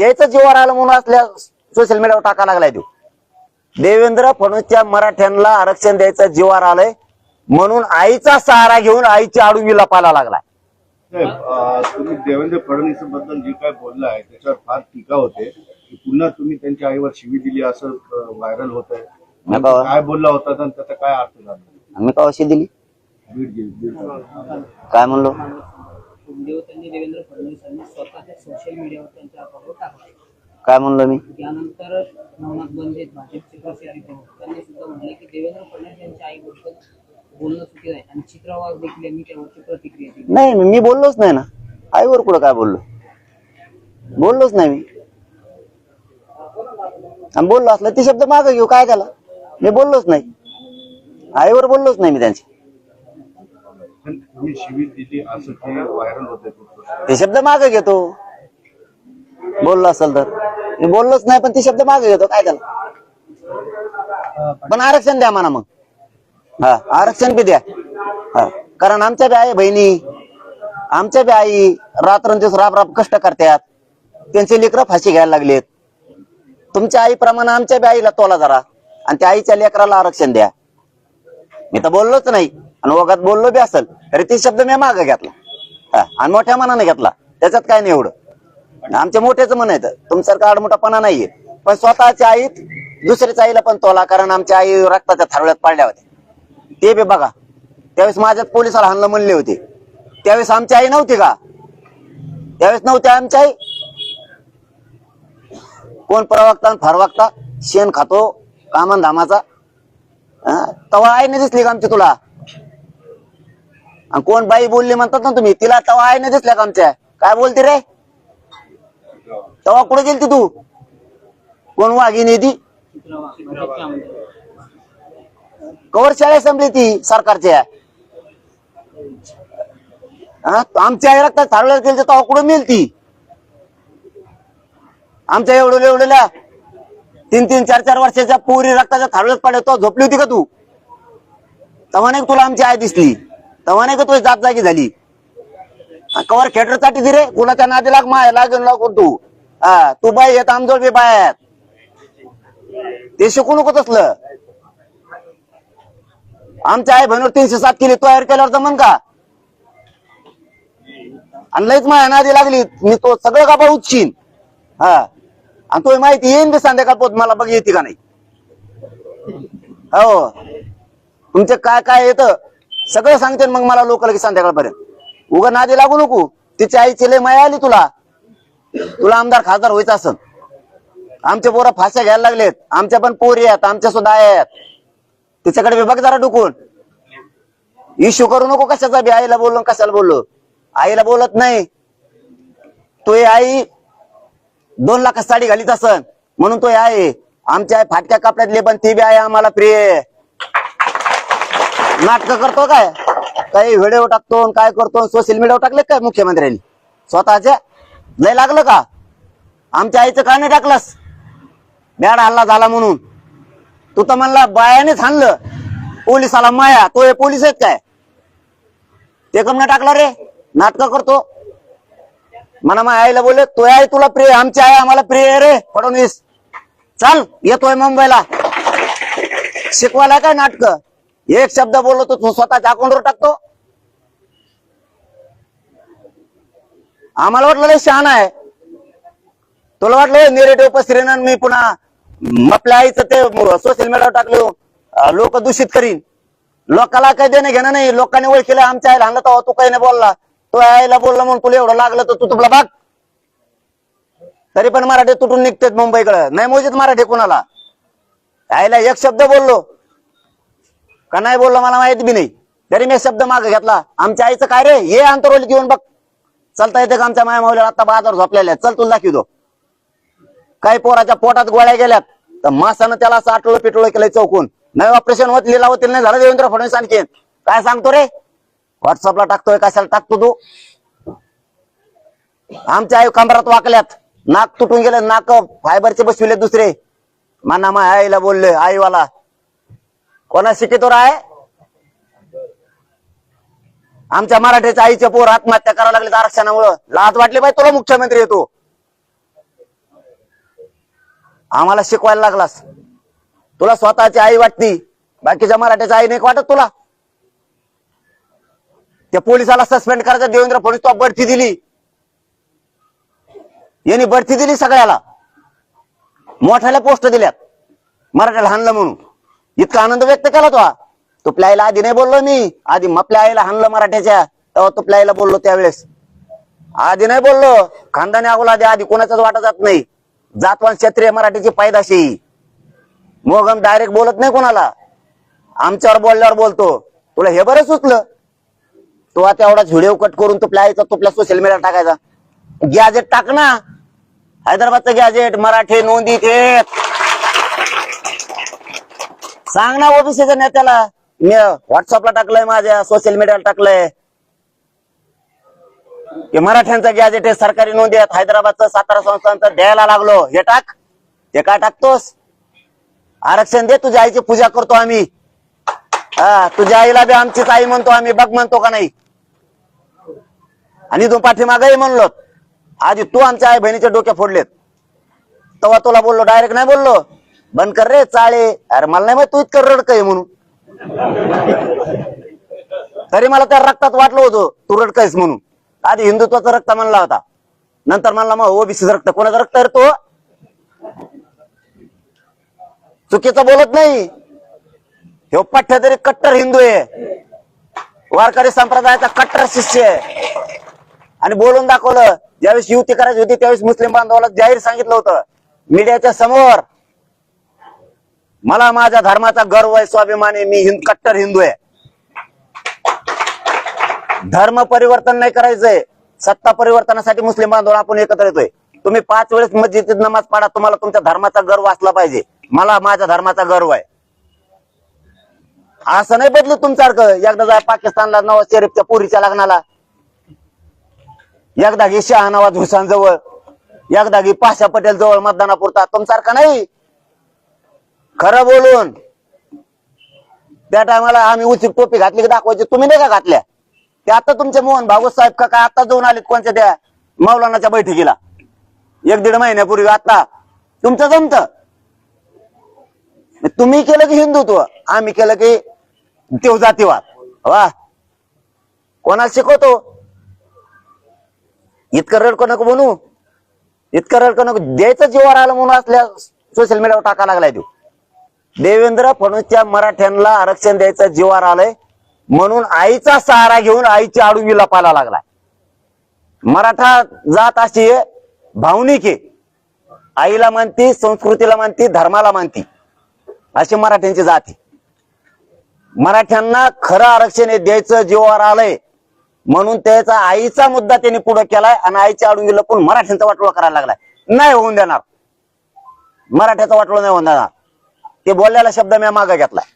द्यायचं जीवावर आलं म्हणून असल्या सोशल मीडियावर टाका लागलाय तो. देवेंद्र फडणवीसच्या मराठ्यांना आरक्षण द्यायचं जीवावर आलंय म्हणून आईचा सहारा घेऊन आईची आडू लपायला लागलाय. तुम्ही देवेंद्र फडणवीसबद्दल जे काय बोललं आहे त्याच्यावर फार टीका होते. की पुन्हा तुम्ही त्यांच्या आईवर शिवी दिली असं व्हायरल होत आहे. काय बोलला होता त्याचा काय अर्थ झाला? आम्ही का अशी दिली काय म्हणलो? व्हिडिओ त्यांनी देवेंद्र फडणवीसांनी स्वतःच्या सोशल मीडियावर त्यांच्या अकाउंटवर टाकला. काय म्हणलो मी? नवनाथ बंदे भाजपचे प्रचारी प्रमुख त्यांनी सुद्धा की देवेंद्र फडणवीस यांच्या आईबद्दल बोलणं चुकीचं आहे. आणि देखील यांनी त्यावरची प्रतिक्रिया दिली. नाही मी मी बोललोच नाही ना. आईवर कुठं काय बोललो? बोललोच नाही मी. आणि बोललो असलं ते शब्द मागे घेऊ काय त्याला? मी बोललोच नाही. आईवर बोललोच नाही मी त्यांच्या पण तुम्ही दिली असं ते व्हायरल होते ते शब्द मागे घेतो. बोललो असेल तर. मी बोललोच नाही पण ते शब्द मागे घेतो. काय त्याला? पण आरक्षण द्या म्हणा मग. हा आरक्षण बी द्या. हा कारण आमच्या बी आई बहिणी आमच्या बी आई रात्रंदिवस राब राब कष्ट करतात. त्यांचे लेकरं फाशी घ्यायला लागलेत. तुमच्या आईप्रमाणे आमच्या बी आईला तोला जरा. आणि त्या आईच्या लेकराला आरक्षण द्या. मी तर बोललोच नाही. आणि ओघात बोललो बी असेल तरी ते शब्द मी मागे घेतला. आणि मोठ्या मनाने घेतला. त्याच्यात काय नाही एवढं. आमच्या मोठ्याचं मन आहे तुमच्यासारखा आडमोठापणा नाहीये. पण स्वतःच्या आईत दुसऱ्याच्या आईला पण तोला कारण आमच्या आई रक्ताच्या थारोळ्यात पाडल्या होत्या. ते बी बघा. त्यावेळेस माझ्यात पोलिसाला हाणलं म्हणले होते. त्यावेळेस आमची आई नव्हती का? त्यावेळेस नव्हती आमची आई. कोण प्रवक्ता फरवक्ता? शेण खातो कामन धामाचा हा? आई आईने दिसली का आमची तुला? आणि कोण बाई बोलली म्हणतात ना तुम्ही तिला तवा आईने दिसल्या का आमच्या? काय बोलते रे? तवा कुठे गेलती तू? कोण वाघिणी ती कवर शाळा संपली ती सरकारच्या? आमच्या आई रक्तात थारवल्यात गेली तवा कुठं मिळेल ती आमच्या एवढं एवढ्या तीन तीन चार चार वर्षाच्या पोरी रक्ताच्या थारवल्यात पडल्या तो झोपली होती का तू? तेव्हा नाही तुला आमची आई दिसली? तव्हा नाही का तुझी जात जागी झाली कवर खेटरसाठी दिरे? रे कुणाच्या नादी लाग माय? लागून लागून तू. हा तू बाय येत आमजोळ बी बाय ते शिकू नको तसलं. आमच्या आई बहिणीवर तीनशे सात केली तयार केल्यावर जमन का? आणि लईच माझ्या नादी लागली. मी तो सगळं कापड उचशीन? हा. आणि तो माहिती येईन बी संध्याकाळ पोत मला बघ येते का नाही. हो. तुमचे काय काय येतं? सगळं सांगते मग मला लोक लगेच संध्याकाळपर्यंत. उगा नादी लागू नको. तिच्या आईची लय माया आली तुला. तुला आमदार खासदार व्हायचं असं आमचे पोरं फाश्या घ्यायला लागलेत. आमच्या पण पोरी आहेत आमच्या सुद्धा आहेत. तिच्याकडे विभाग जरा डुकून. इश्यू करू नको कशाचा बी. आईला बोललो कशाला बोललो? आईला बोलत नाही. तो हे आई दोन लाख साडी घालीत असन. म्हणून तो हे आहे आमच्या आई फाटक्या कपड्यातली पण ती बी आहे आम्हाला प्रिय आहे. नाटक करतो काय? काही व्हिडिओ टाकतो आणि काय करतो सोशल मीडियावर टाकले काय मुख्यमंत्र्यांनी? स्वतःच्या लय लागलं का? आमच्या आईचं का नाही टाकलंस? बॅड हल्ला झाला म्हणून. तू तर म्हणला बायानेच हाणलं. पोलिसाला माया. तो हे पोलीस आहेत काय? ते कम टाकला रे. नाटक करतो. मना माझ्या आईला बोलले तो आहे तुला प्रिय आमची आई आम्हाला प्रिय आहे रे फडणवीस. चल येतोय मुंबईला. शिकवायला काय नाटक? एक शब्द बोललो तर तू स्वतःच्या अकाउंटवर टाकतो. आम्हाला वाटलं लय शहाण आहे. तुला वाटलं निरेटिव्ह पसरेन मी पुन्हा आपल्या आईचं ते सोशल मीडियावर टाकलो. लोक दूषित करीन. लोकाला काही देणं घेणं नाही. लोकांनी ओळखीला आमच्या आईला आणलं तेव्हा तू काही नाही बोलला. तो आईला बोलला म्हणून तुला एवढं लागलं तर तू तुला बघ तरी पण मराठी तुटून निघतेत मुंबईकडे. नाही मोजित मराठी कुणाला. आईला एक शब्द बोललो. का नाही बोललो मला माहिती बी नाही. तरी मी शब्द माग घेतला. आमच्या आईचं काय रे? हे अंतरवलीत घेऊन बघ. चलता येते का आमच्या माया माऊलीला आता बाजार झोपलेल्या चल तुला दाखवतो. काही पोराच्या पोटात गोळ्या गेल्यात. तर मासानं त्याला असं आटलं पिटलं केलंय चौकून. नाही ऑपरेशन होत लिला होतील नाही झालं देवेंद्र फडणवीस आणखीन काय सांगतो रे? व्हॉट्सअपला टाकतोय कशाला टाकतो तू? आमच्या आई कमरात वाकल्यात. नाक तुटून गेले नाक फायबरचे बसविले दुसरे. माना मा आईला बोलले आईवाला. कोणा शिकितो आहे आमच्या मराठीच्या आईच्या पोर आत्महत्या करायला लागले आरक्षणामुळं. लाज वाटली पाहिजे तुला मुख्यमंत्री येतो आम्हाला शिकवायला लागलास. तुला स्वतःची आई वाटती बाकीच्या मराठ्याची आई नाही वाटत तुला. त्या पोलिसाला सस्पेंड करायचं देवेंद्र फडणवीस तो बढती दिली. यांनी बढती दिली सगळ्याला. मोठ्याला पोस्ट दिल्यात. मराठ्याला हाणलं म्हणून. इतका आनंद व्यक्त केला तो. तुपल्या आईला आधी नाही बोललो मी. आधी मपल्या आईला हाणलं मराठ्याच्या. तेव्हा तुपल्या आईला बोललो त्यावेळेस. आधी नाही बोललो. खानदानी अगोला आधी आधी कोणाचाच वाटा जात नाही. जातवान क्षत्रिय मराठीची पायदाशी मोगम डायरेक्ट बोलत नाही कोणाला. आमच्यावर बोलल्यावर बोलतो. तुला हे बरं सुचलं? तो आता एवढाच व्हिडिओ कट करून तुपल्या आईचा तुपल्या सोशल मीडिया टाकायचा. गॅजेट टाक ना. हैदराबादचं गॅजेट मराठी नोंदी ते सांग ना ओबीसीच्या नेत्याला. मी व्हॉट्सअपला टाकलंय माझ्या सोशल मीडियाला टाकलंय. की मराठ्यांचं गॅजेट हे सरकारी नोंदी आहेत. हैदराबादचं सातारा संस्थांचं द्यायला लागलो. हे टाक. ते काय टाकतोस? आरक्षण दे तुझ्या आईची पूजा करतो आम्ही. हा तुझ्या आईला बी आमचीच आई म्हणतो आम्ही बघ म्हणतो का नाही. आणि तू पाठीमागही म्हणलो आधी तू आमच्या आई बहिणीचे डोके फोडलेत. तेव्हा तुला बोललो डायरेक्ट नाही बोललो. बंद कर रे चाळे. अरे मला नाही माहीत तू इतकं रडक आहे म्हणून. तरी मला त्या रक्तात वाटलं होतं तू रडकायस म्हणून. आधी हिंदुत्वाचा रक्त म्हणला होता. नंतर म्हणला मग ओबीसीचं रक्त. कोणाचं रक्त आहे तो? चुकीचं बोलत नाही. हे पठ्य तरी कट्टर हिंदू आहे. वारकरी संप्रदायाचा कट्टर शिष्य आहे. आणि बोलून दाखवलं ज्यावेळेस युती करायची होती त्यावेळेस मुस्लिम बांधवाला जाहीर सांगितलं होतं. मीडियाच्या समोर मला माझ्या धर्माचा गर्व आहे स्वाभिमान आहे मी हिंद कट्टर हिंदू आहे. धर्म परिवर्तन नाही करायचंय सत्ता परिवर्तनासाठी मुस्लिम बांधव आपण एकत्र येतोय. तुम्ही पाच वेळेस मस्जिद नमाज पाडा तुम्हाला तुमच्या धर्माचा गर्व असला पाहिजे. मला माझ्या धर्माचा गर्व आहे. असं नाही बदलू तुमच्यासारखं. एकदा जाय पाकिस्तानला नवाज शरीफच्या पुरीच्या लग्नाला. एकदा घे शहानवाज हुसेन जवळ एकदा घे पाशा पटेल जवळ मतदानापुरता. तुमच्यासारखं नाही. खरं बोलून. त्या टायमाला आम्ही उचित टोपी घातली की दाखवायची. तुम्ही नाही का घातल्या? ते आता तुमचे मोहन भागवत साहेब का काय आता जाऊन आलेत कोणत्या त्या मौलानाच्या बैठकीला? एक दीड महिन्यापूर्वी आता. तुमचं जमत. तुम्ही केलं की हिंदुत्व आम्ही केलं की देव जातीवाद. वा. कोणाला शिकवतो? इतकं रडको नको बनू इतकं रडको नको. द्यायचं जीवावर आलं म्हणून असल्या सोशल मीडियावर टाका लागलाय तू. देवेंद्र फडणवीसच्या मराठ्यांना आरक्षण द्यायचं जीवावर आलाय. म्हणून आईचा सहारा घेऊन आईची आडुवी लपायला लागलाय. मराठा जात अशी आहे, भावनिक आहे. आईला मानती संस्कृतीला मानती धर्माला मानती. अशी मराठ्यांची जात आहे. मराठ्यांना खरं आरक्षण द्यायचं जीवावर आलंय. म्हणून त्याचा आईचा मुद्दा त्यांनी पुढे केलाय आणि आईच्या आडून लपून मराठ्यांचा वाटोळा करायला लागलाय. नाही होऊन देणार. मराठ्याचा वाटोळा नाही होऊन देणार. ते बोलायला शब्द मी मागे घेतलाय.